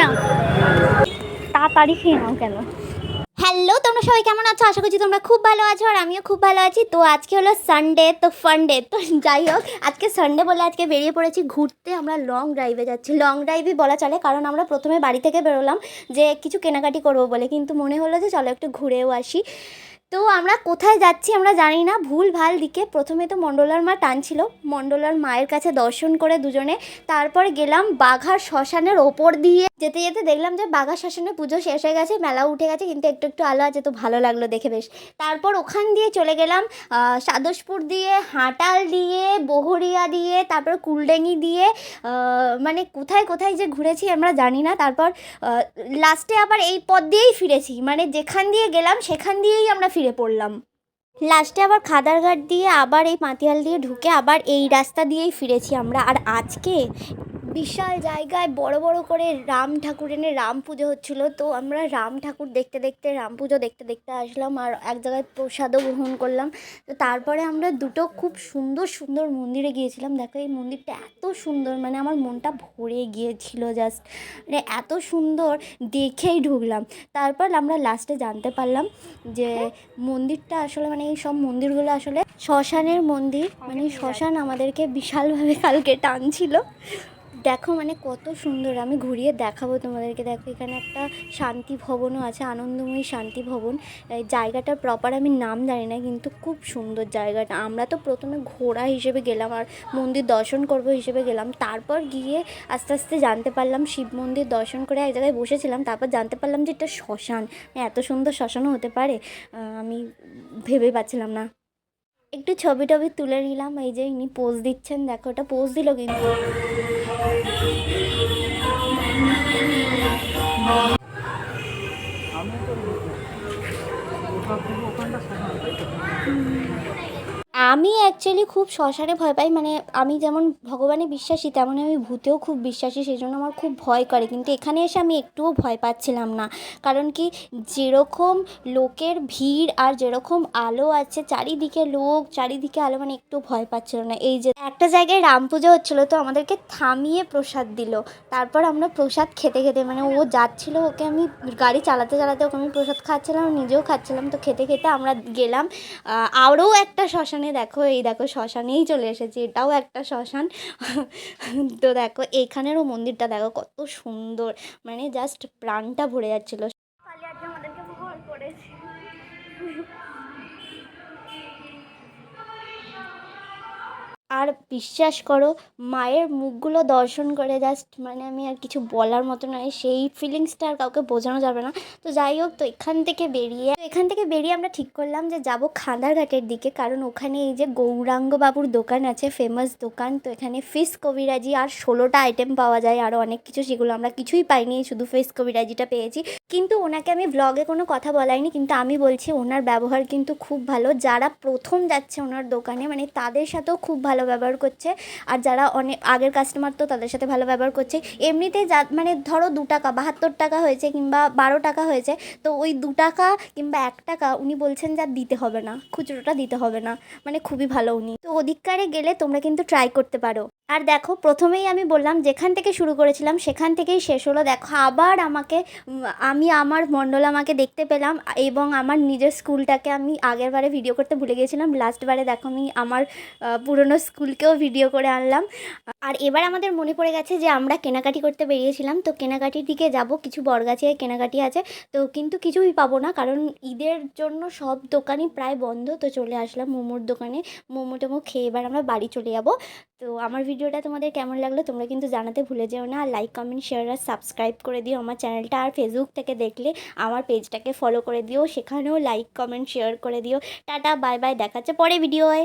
না? তাড়াতাড়ি খেয়ে নাও কেন? হ্যালো, তোমরা সবাই কেমন আছো? আশা করছি তোমরা খুব ভালো আছো আর আমিও খুব ভালো আছি। তো আজকে হলো সানডে তো ফানডে তো যাই হোক, আজকে সানডে বলে আজকে বেরিয়ে পড়েছি ঘুরতে। আমরা লং ড্রাইভে যাচ্ছি। লং ড্রাইভই বলা চলে, কারণ আমরা প্রথমে বাড়ি থেকে বেরোলাম যে কিছু কেনাকাটি করব বলে। কিন্তু মনে হলো যে চলো একটু ঘুরেও আসি। তো আমরা কোথায় যাচ্ছি আমরা জানি না। ভুল ভালো দিকে প্রথমে তো মণ্ডলার মা টানছিল। মণ্ডলার মায়ের কাছে দর্শন করে দুজনে তারপরে গেলাম বাঘার শ্মশানের ওপর দিয়ে। যেতে যেতে দেখলাম যে বাঘা শ্মশানে পুজো শেষ হয়ে গেছে, মেলা উঠে গেছে, কিন্তু একটু একটু আলো আছে, তো ভালো লাগল দেখে বেশ। তারপর ওখান দিয়ে চলে গেলাম সাদসপুর দিয়ে, হাঁটাল দিয়ে, বহরিয়া দিয়ে, তারপর কুলডেঙ্গি দিয়ে মানে কোথায় কোথায় যে ঘুরেছি আমরা জানি না। তারপর লাস্টে আবার এই পথ দিয়েই ফিরেছি। মানে যেখান দিয়ে গেলাম সেখান দিয়েই আমরা ফিরে পড়লাম। লাস্টে আবার খাদারঘাট দিয়ে আবার এই মাতিয়াল দিয়ে ঢুকে আবার এই রাস্তা দিয়েই ফিরেছি আমরা। আর আজকে বিশাল জায়গায় বড় বড় করে রাম ঠাকুর এনে রাম পুজো হচ্ছিল। তো আমরা রাম ঠাকুর দেখতে দেখতে, রাম পুজো দেখতে দেখতে আসলাম আর এক জায়গায় প্রসাদও গ্রহণ করলাম। তো তারপরে আমরা দুটো খুব সুন্দর সুন্দর মন্দিরে গিয়েছিলাম। দেখো এই মন্দিরটা এত সুন্দর মানে আমার মনটা ভরে গিয়েছিল জাস্ট মানে এত সুন্দর দেখেই ঢুকলাম। তারপর আমরা লাস্টে জানতে পারলাম যে মন্দিরটা আসলে মানে এই সব মন্দিরগুলো আসলে শ্মশানের মন্দির মানে শ্মশান আমাদেরকে বিশালভাবে কালকে টানছিল। দেখো মানে কত সুন্দর, আমি ঘুরিয়ে দেখাবো তোমাদেরকে। দেখো এখানে একটা শান্তি ভবনও আছে, আনন্দময়ী শান্তি ভবন। এই জায়গাটার প্রপার আমি নাম জানি না, কিন্তু খুব সুন্দর জায়গাটা। আমরা তো প্রথমে ঘোড়া হিসেবে গেলাম আর মন্দির দর্শন করব হিসেবে গেলাম। তারপর গিয়ে আস্তে আস্তে জানতে পারলাম, শিব মন্দির দর্শন করে এক জায়গায় বসেছিলাম। তারপর জানতে পারলাম যে এটা শ্মশান। এত সুন্দর শ্মশানও হতে পারে। আমি ভেবে পাচ্ছিলাম না। একটু ছবি টবি তুলে নিলাম, এই যে ইনি পোজ দিচ্ছেন, দেখো ওটা পোজ দিল কিন্তু অ্যাকচুয়ালি খুব শ্মশানে ভয় পাই মানে আমি যেমন ভগবানে বিশ্বাসী তেমন আমি ভূতেও খুব বিশ্বাসী সেই জন্য আমার খুব ভয় করে। কিন্তু এখানে এসে আমি একটুও ভয় পাচ্ছিলাম না। কারণ কি যেরকম লোকের ভিড় আর যেরকম আলো আছে, চারিদিকে লোক, চারিদিকে আলো মানে একটু ভয় পাচ্ছিল না। এই যে একটা জায়গায় রাম পুজো হচ্ছিল, তো আমাদেরকে থামিয়ে প্রসাদ দিল। তারপর আমরা প্রসাদ খেতে খেতে মানে ও যাচ্ছিল ওকে আমি গাড়ি চালাতে চালাতে ওকে আমি প্রসাদ খাচ্ছিলাম, নিজেও খাচ্ছিলাম, তো খেতে খেতে আমরা গেলাম আরও একটা শ্মশানে দেখো, এই দেখো শ্মশানেই চলে এসেছি, এটাও একটা শ্মশান। তো দেখো, এখানেরও মন্দিরটা দেখো কত সুন্দর মানে জাস্ট প্রাণটা ভরে যাচ্ছিল। আর বিশ্বাস করো, মায়ের মুখগুলো দর্শন করে জাস্ট মানে আমি আর কিছু বলার মতো নয় সেই ফিলিংসটা আর কাউকে বোঝানো যাবে না। তো যাই হোক, তো এখান থেকে বেরিয়ে এখান থেকে বেরিয়ে আমরা ঠিক করলাম যে যাব খান্দারঘাটের দিকে, কারণ ওখানে এই যে গৌরাঙ্গ বাবুর দোকান আছে ফেমাস দোকান, তো এখানে ফিস কবিরাজি আর ষোলোটা আইটেম পাওয়া যায় আরও অনেক কিছু, সেগুলো আমরা কিছুই পাইনি, শুধু ফিস কবিরাজিটা পেয়েছি। কিন্তু ওনাকে আমি ব্লগে কোনো কথা বলাইনি, কিন্তু আমি বলছি ওনার ব্যবহার কিন্তু খুব ভালো, যারা প্রথম যাচ্ছে ওনার দোকানে মানে তাদের সাথেও খুব ভালো ব্যবহার করছে। আর যারা অনেক আগের কাস্টমার তো তাদের সাথে ভালো ব্যবহার করছে। এমনিতেই যা মানে ধরো দু টাকা, বাহাত্তর টাকা হয়েছে কিংবা বারো টাকা হয়েছে, তো ওই দু টাকা কিংবা এক টাকা উনি বলছেন যা দিতে হবে না, খুচরোটা দিতে হবে না। মানে খুবই ভালো উনি। তো ওদিককারে গেলে তোমরা কিন্তু ট্রাই করতে পারো। আর দেখো, প্রথমেই আমি বললাম, যেখান থেকে শুরু করেছিলাম, সেখান থেকেই শেষ হলো। দেখো, আবার আমাকে আমি আমার মণ্ডল আমাকে দেখতে পেলাম এবং আমার নিজের স্কুলটাকে আমি আগের বারে ভিডিও করতে ভুলে গিয়েছিলাম। লাস্টবারে দেখো আমি আমার পুরনো স্কুলকেও ভিডিও করে আনলাম। আর এবার আমাদের মনে পড়ে গেছে যে আমরা কেনাকাটি করতে বেরিয়েছিলাম, তো কেনাকাটির দিকে যাব, কিছু বরগাছিয়ায় কেনাকাটি আছে, তো কিন্তু কিছুই পাবো না, কারণ ঈদের জন্য সব দোকানই প্রায় বন্ধ, তো চলে আসলাম মোমোর দোকানে। মোমো টোমো খেয়ে এবার আমরা বাড়ি চলে যাব। তো আমার ভিডিওটা তোমাদের কেমন লাগল তোমরা কিন্তু জানাতে ভুলে যেও না, আর লাইক কমেন্ট শেয়ার আর সাবস্ক্রাইব করে দিও আমার চ্যানেলটা আর ফেসবুক থেকে দেখলে আমার পেজটাকে ফলো করে দিও, সেখানেও লাইক কমেন্ট শেয়ার করে দিও। টাটা বাই বাই দেখাচ্ছে পরে ভিডিওয়